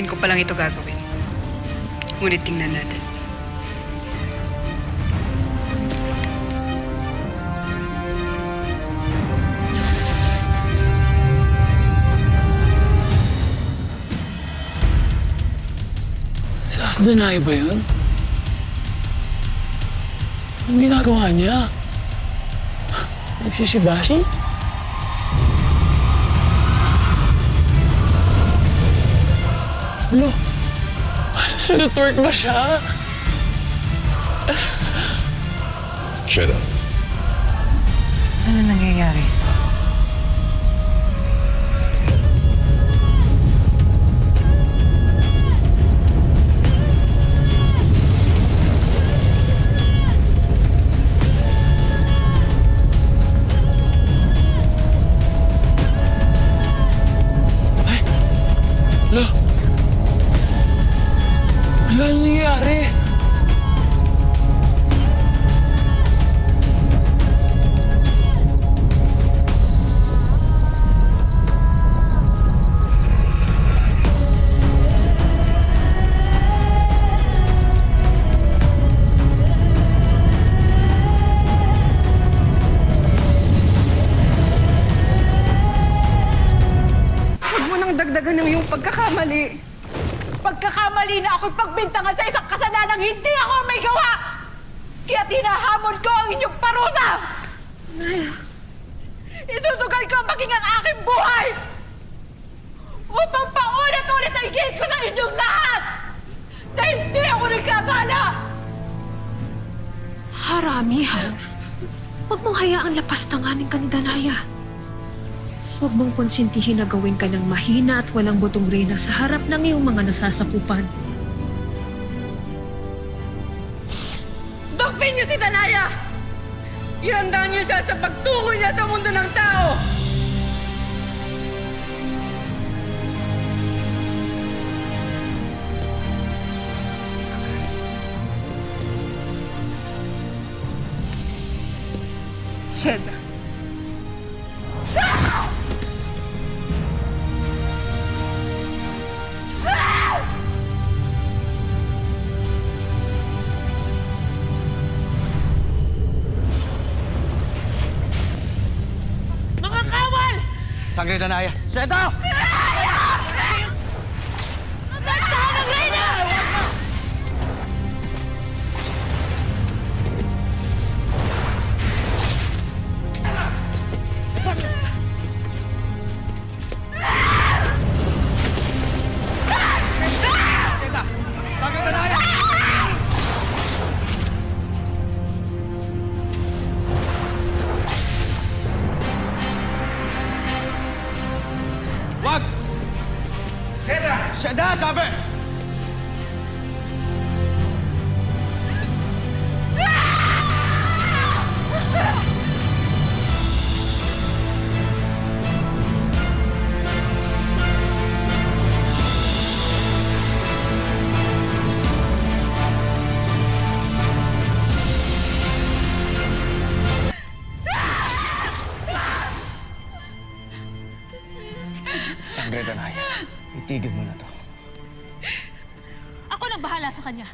Ngayon ko pa lang ito gagawin. Ngunit tingnan natin. Si Asdanay ba yun? Ang ginagawa niya? Nagsisibashi? Lo, nag-twerk ba siya? Shut up. Ano nangyayari? Ko maging ang aking buhay! Upang paulit-ulit ay gate ko sa inyong lahat! Na hindi ako nagkasala! Haramihan. Huwag mong hayaang lapastanganin ka ni Danaya. Huwag mong konsintihin na gawin ka ng mahina at walang butong reyna sa harap ng iyong mga nasasakupan. Dokpin niyo si Danaya! Ihanda niyo siya sa pagtungo niya sa mundo ng tao! Sangre Danaya! Seto! Seda! Seda, sabi! Sangre Danaya, itigil mo na to. Ako nang bahala sa kanya.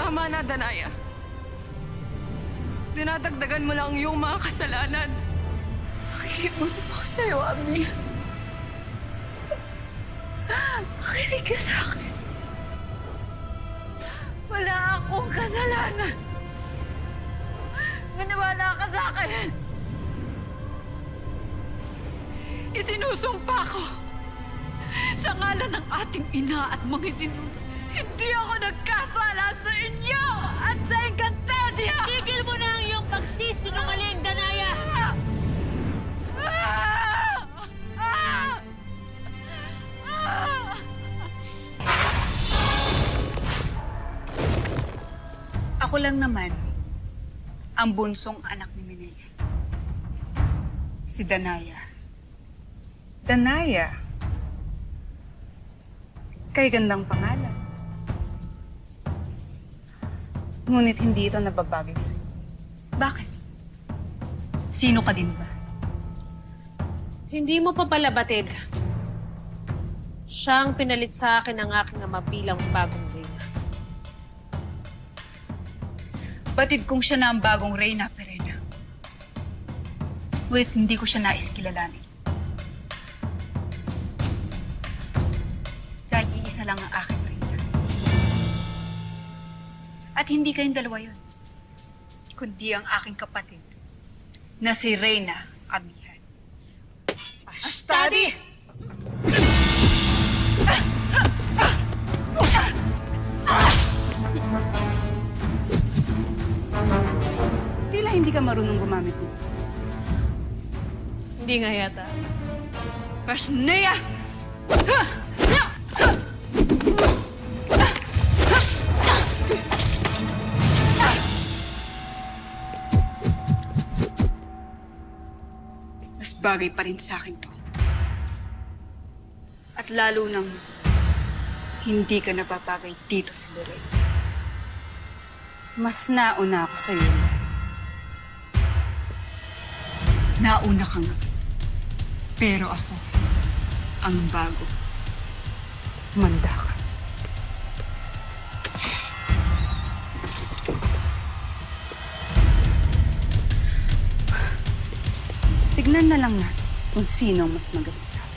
Tama na, Danaya. Dinadagdagan mo lang yung mga kasalanan. Nakikiusap ako sa'yo, Ami. Makinig ka sa akin. Wala akong kasalanan. Maniwala ka sa akin. Isinusumpa ko sa ngalan ng ating ina at mga ninuno. Hindi ako nagkasala sa inyo at sa Encantadia! Tigil mo na ang iyong pagsisinungaling, Danaya! Ako lang naman ang bunsong anak ni Minea. Si Danaya. Danaya, Kay gandang pangalan. Ngunit hindi ito nababagay sa'yo. Bakit? Sino ka din ba? Hindi mo pa pala batid. Siya ang pinalit sa akin ng aking ama bilang bagong Batid kong siya na ang bagong Reyna Perena. Ngunit hindi ko siya nais kilalanin. Dahil iisa lang ang aking Reyna. At hindi kayong dalawa yun. Kundi ang aking kapatid na si Reyna Amihan. Ashtadi! Tila marunong gumamit nito. Hindi nga yata. Pasneya! Mas bagay pa rin sa akin to. At lalo nang hindi ka napapagay dito sa Lorraine. Mas nauna ako sa'yo. Nauna ka nga. Pero ako, ang bago. Manda ka. Tignan na lang natin kung sino mas magaling sa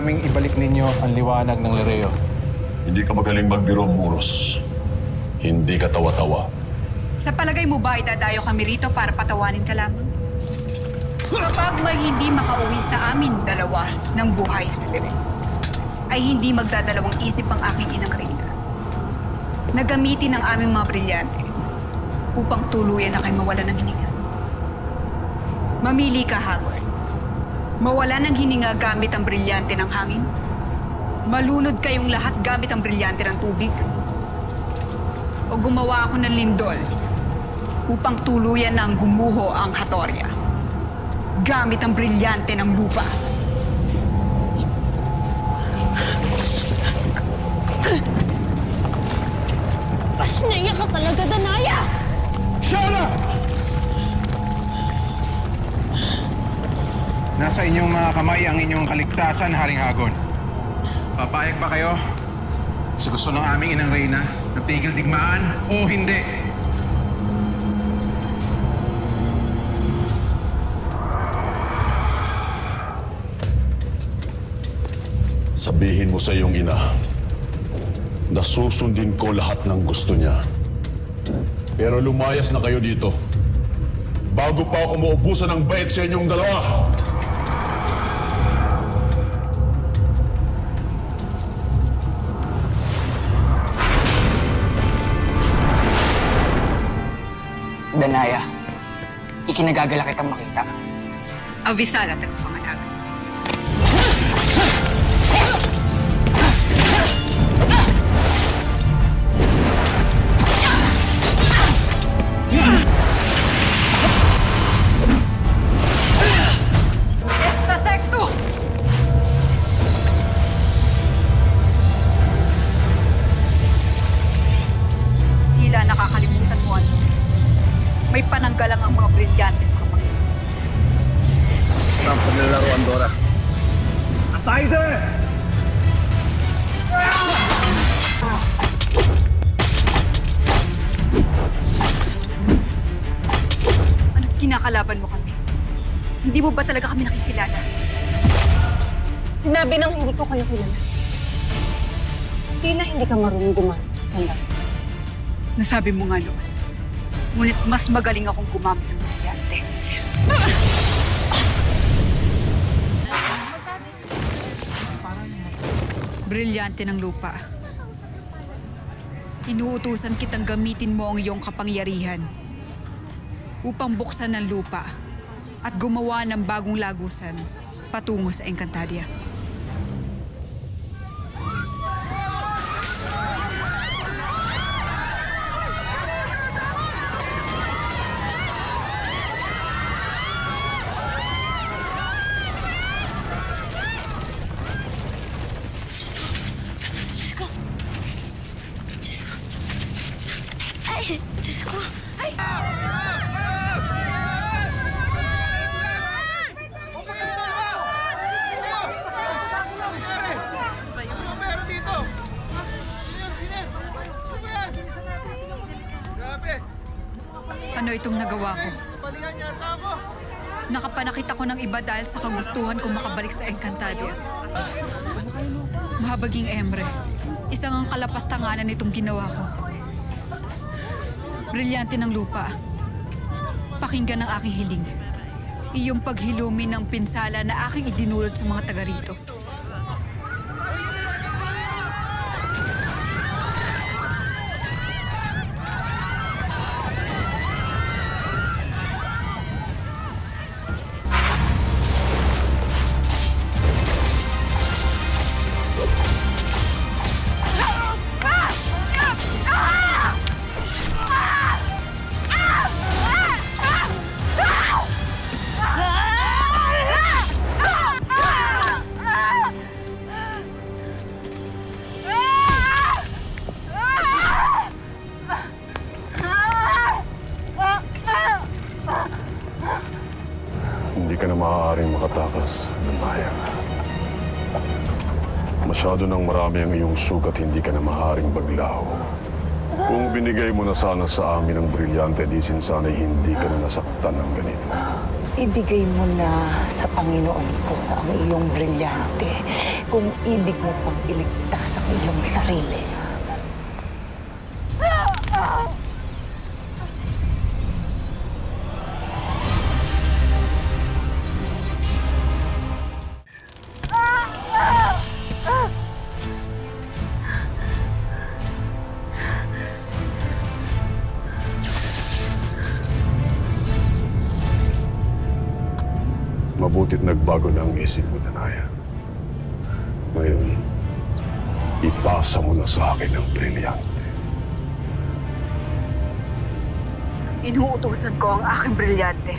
naming ibalik ninyo ang liwanag ng Lereo. Hindi ka magaling magbiro, Muros. Hindi ka tawa-tawa. Sa palagay mo ba idadayo kami rito para patawanin ka lamang? Kapag may hindi makauwi sa amin dalawa ng buhay sa liren, ay hindi magdadalawang isip ang aking inang Reyna. Nagamitin ang aming mga brilyante upang tuluyan na kayo mawala ng hininga. Mamili ka, Hagor. Mawala ng hininga gamit ang brilyante ng hangin. Malunod kayong lahat gamit ang brilyante ng tubig. O gumawa ako ng lindol upang tuluyan ng gumuho ang Hatoria. Gamit ang brilyante ng lupa. Pasnaya ka talaga, Danaya! Shana! Nasa inyong mga kamay ang inyong kaligtasan, Haring Hagon. Papayag ba kayo? Sa gusto ng aming inang Reyna, na tigil digmaan o hindi? Sabihin mo sa iyong ina na susundin ko lahat ng gusto niya. Pero lumayas na kayo dito. Bago pa ako maubusan ng bait sa inyong dalawa. Danaya, ikinagagala kitang makita. Avisala tagpanganagan. Ang brilyante sa kamay. Stop paglalaro, Andorra. Ano't kinakalaban mo kami? Hindi mo ba talaga kami nakikilala? Sinabi nang hindi ko kayo kilala. Tila hindi ka marunong gumamit ng sandali. Nasabi mo nga noon. Ngunit mas magaling akong gumamit ng Brilyante ng lupa. Inuutusan kitang gamitin mo ang iyong kapangyarihan upang buksan ng lupa at gumawa ng bagong lagusan patungo sa Encantadia. Nagawa ko? Nakapanakit ako ng iba dahil sa kagustuhan kong makabalik sa Encantadia. Mahabaging Emre, isang ang kalapastanganan nitong ginawa ko. Brilyante ng lupa. Pakinggan ang aking hiling. Iyong paghilumi ng pinsala na aking idinulot sa mga taga rito. Ng bayan. Masyado nang marami ang iyong sugat, hindi ka na maaaring baglaw. Kung binigay mo na sana sa amin ang brilyante, di sana'y hindi ka na nasaktan ng ganito. Ibigay mo na sa Panginoon ko ang iyong brilyante kung ibig mo pang iligtas ang iyong sarili. Mabutit nagbago na ang isip mo, Danaya. Ngayon, ipasa mo na sa akin ang brilyante. Inuutusan ko ang aking brilyante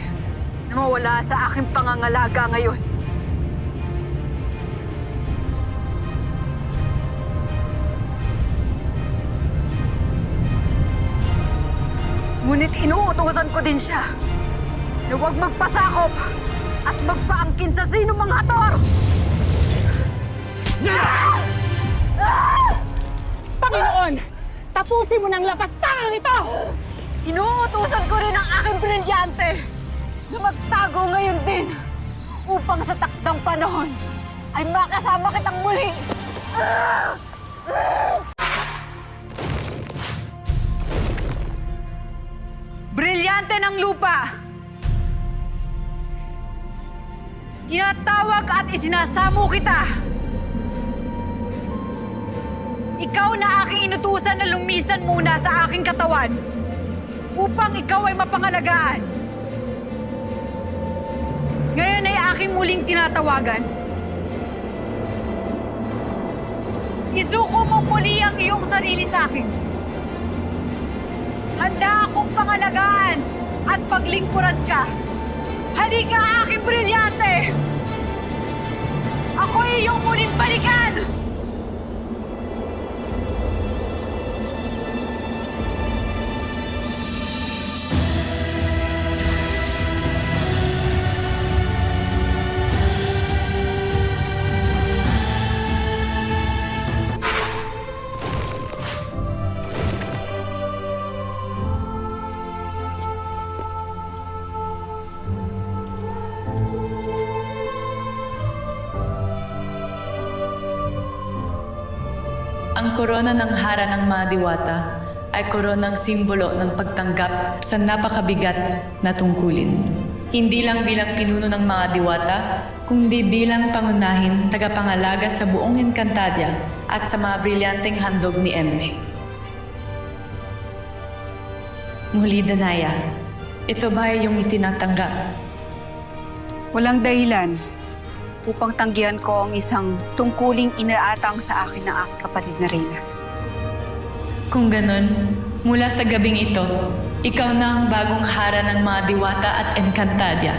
na mawala sa aking pangangalaga ngayon. Ngunit inuutusan ko din siya na huwag magpasakop at magpaangkin sa sino mga hator! Panginoon, tapusin mo ng lapastangan ito! Inuutusan ko rin ang aking brilyante na magtago ngayon din upang sa takdang panahon ay makasama kitang muli. Brilyante ng lupa! Tinatawag at isinasamo kita! Ikaw na aking inutusan na lumisan muna sa aking katawan upang ikaw ay mapangalagaan. Ngayon ay aking muling tinatawagan. Isuko mo muli ang iyong sarili sa akin. Handa akong pangalagaan at paglingkuran ka. Halika, aking brilyante! Ako ay iyong muling balikan! Ang korona ng hara ng mga diwata ay koronang simbolo ng pagtanggap sa napakabigat na tungkulin. Hindi lang bilang pinuno ng mga diwata, kundi bilang pangunahin tagapangalaga sa buong Encantadia at sa mga brilyanteng handog ni Emne. Muli, Danaya, ito ba ay yung itinatanggap? Walang dahilan upang tanggihan ko ang isang tungkuling inaatang sa akin ng aking kapatid na Reyna. Kung ganun, mula sa gabing ito, ikaw na ang bagong hara ng mga diwata at Encantadia.